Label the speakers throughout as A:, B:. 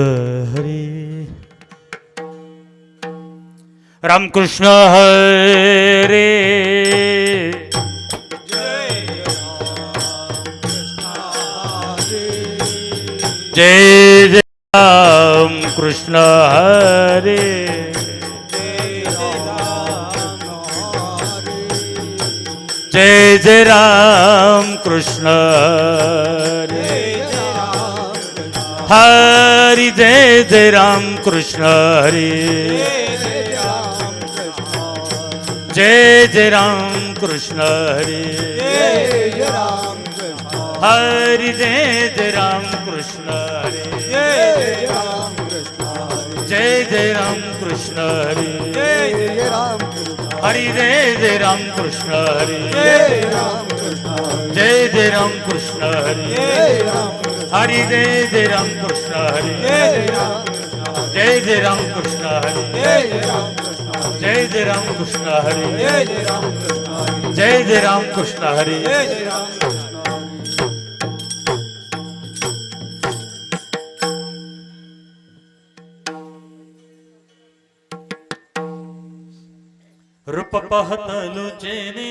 A: हरे। रामकृष्ण हरे। जय जय राम कृष्ण हरे। जय जय राम कृष्ण हरे। हरि जय जय राम कृष्ण हरे जय जय राम कृष्ण हरे हरि जय जय राम कृष्ण हरे जय जय राम कृष्ण हरे हरि जय जय राम कृष्ण हरे जय जय राम कृष्ण हरे हरि जय जय राम कृष्ण हरे जय जय राम कृष्ण हरे जय जय राम कृष्ण हरे जय जय राम कृष्ण हरे रूप पाहतलो जेने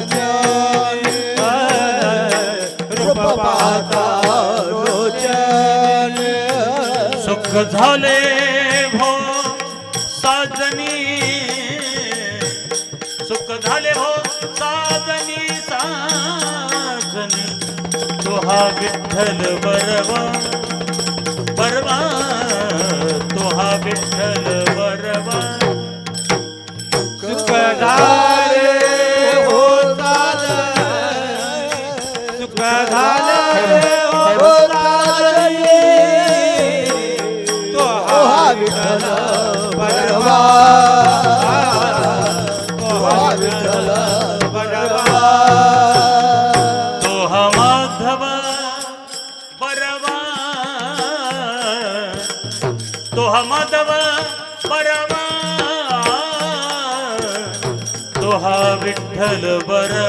B: पाहता रोचन।
A: सुख झाले भो साजनी। सुख झाले भो साजनी साजनी। तुहा विठ्ठल बरवा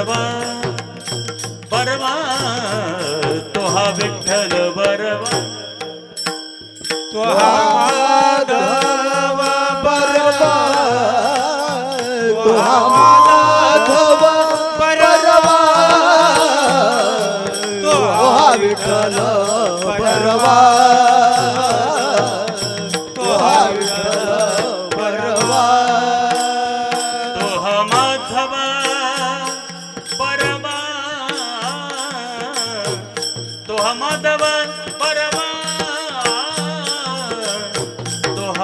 A: बरवा बरवा
B: तो हा विठ्ठल
A: बरवा. तो हा माधव तो हा तो हा विठ्ठल
B: परवा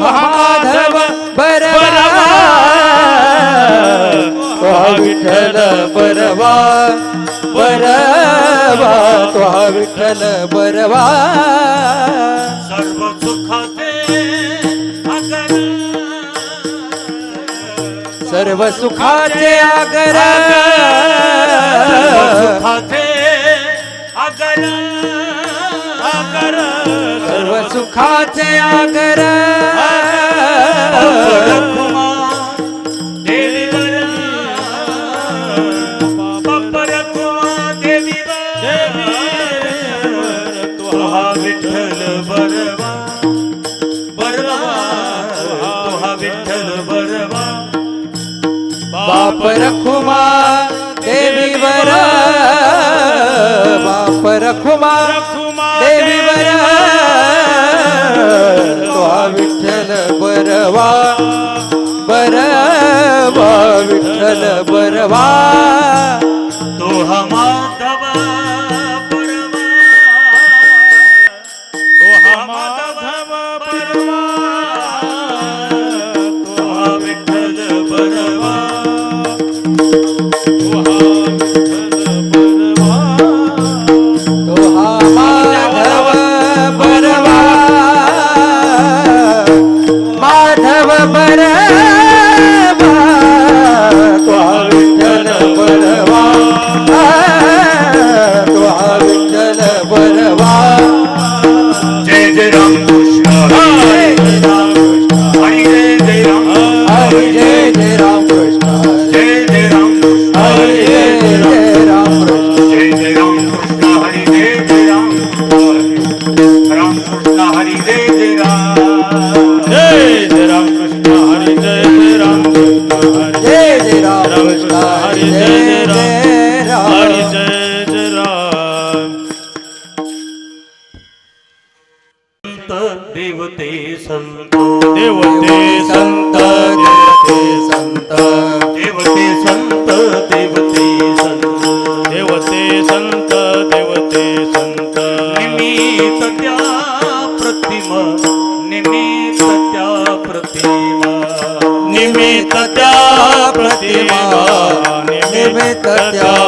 C: माधव बरवा विठ्ठल बरवा बरवा तो विठ्ठल बरवा
A: सर्व आगर.
C: सर्व सुखाचे आगर.
A: सुखाचे आगर.
C: बाप रखुमा बरवा बरवा विठ्ठल बरवा.
A: देवते संत
D: देवते संत।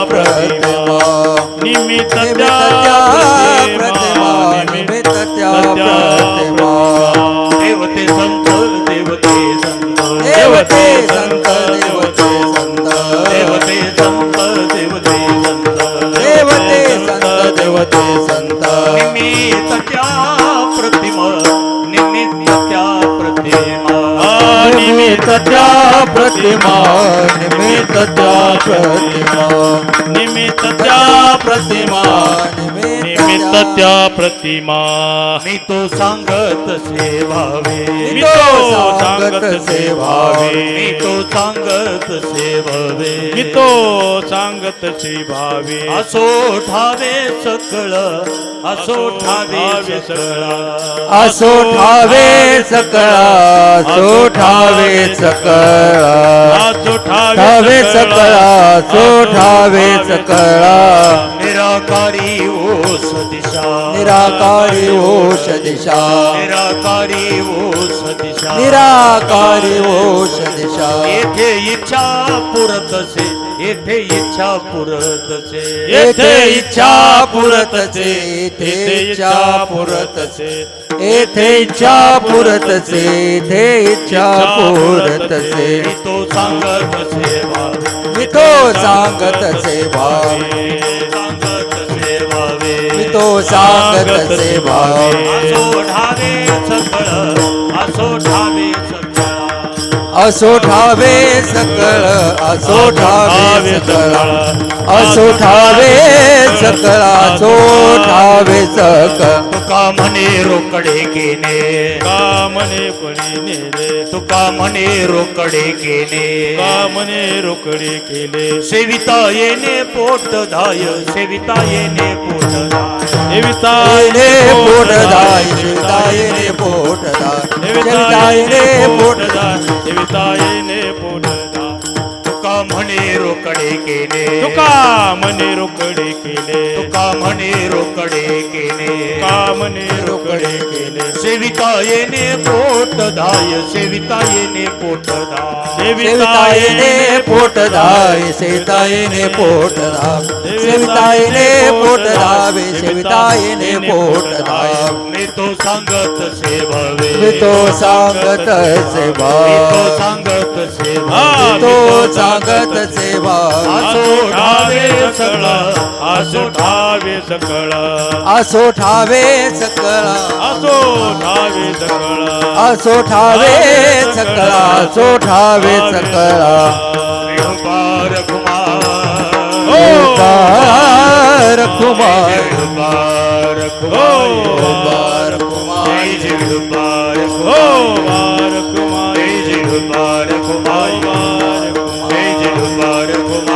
A: प्रतिमा निमित्त प्रतिमा
D: निमित्त प्रतिमा.
A: देवते संत देवते संत
C: देवते संत देवते संत.
A: देवते संत देवते संत
C: देवते संत देवते संत.
A: निमित्त निमित्त त्या प्रतिमा
C: निमित्त त्या प्रतिमा निमित्त त्या प्रतिमा
D: निमित्त त्या प्रतिमा.
A: मी तो सांगत सेवावे
D: मी तो सांगत सेवावे.
A: मी तो सांगत सेवावे.
D: मी तो सांगत सेवावे.
A: असो ठावे सकळ असो ठावे सकळ.
C: असो ठावे सकळा सो ठावे सकळा.
D: आसो
C: ठावे सकळा. सो ठावे सकळा.
A: निराकारी ओस दिशा
C: निराकारी ओष दिशा
A: निराकारी ओस दिशा
C: निराकारी ओष दिशा
A: येथे इच्छा पुरतसे येथे इच्छा पुरतसे
D: येथे इच्छा पुरतचे
C: येथे
D: इच्छा पुरतचे
C: येथे इच्छा पुरतसे येथे इच्छा पुरतसे
A: तो सांगत सेवा
C: मी तो सांगत सेवावे पोशाख कसे
A: असो ठावे सकळ असो ठावे सकळ
C: असो ठावे सकळ असो ठावे सकळ.
A: तुका म्हणे रोकडे केने
D: कामने पडीने रे
A: तुका म्हणे रोकडे केने
D: कामने रोकडे केले.
A: सेविता येणे पोट धाय सेविता येणे पोट धाय.
D: देवितायने
C: ताईने पोटदाय शिवताईने पोटदाय शिवताईने पोटदाय
D: देवितायने দায়নে
A: পুনর म्हणे रोकडे केले.
D: तुका म्हणे रोकडे केले.
C: तुका म्हणे रोकडे केले.
D: का म्हणे रोकडे केले.
A: सेविता येणे पोट धाय सेविता येणे पोट धाय
C: सेविता येणे पोट धाय सेविता येणे पोट धाय सेविता येणे पोट धावे सेविता येणे पोट धाय
A: मी तो सांगत सेवावे.
C: मी तो सांगत सेवा
A: तो सांगत सेवा
C: तो सांगत जगत सेवा.
D: असो ठावे सकळ असो ठावे सकळ.
C: असो ठावे सकळ.
D: असो ठावे सकळ.
C: असो ठावे सकळ असो ठावे सकळ.
A: कुमार.
C: कुमार. कुमार.
A: कुमार.
D: कुमार.
A: कुमार করবো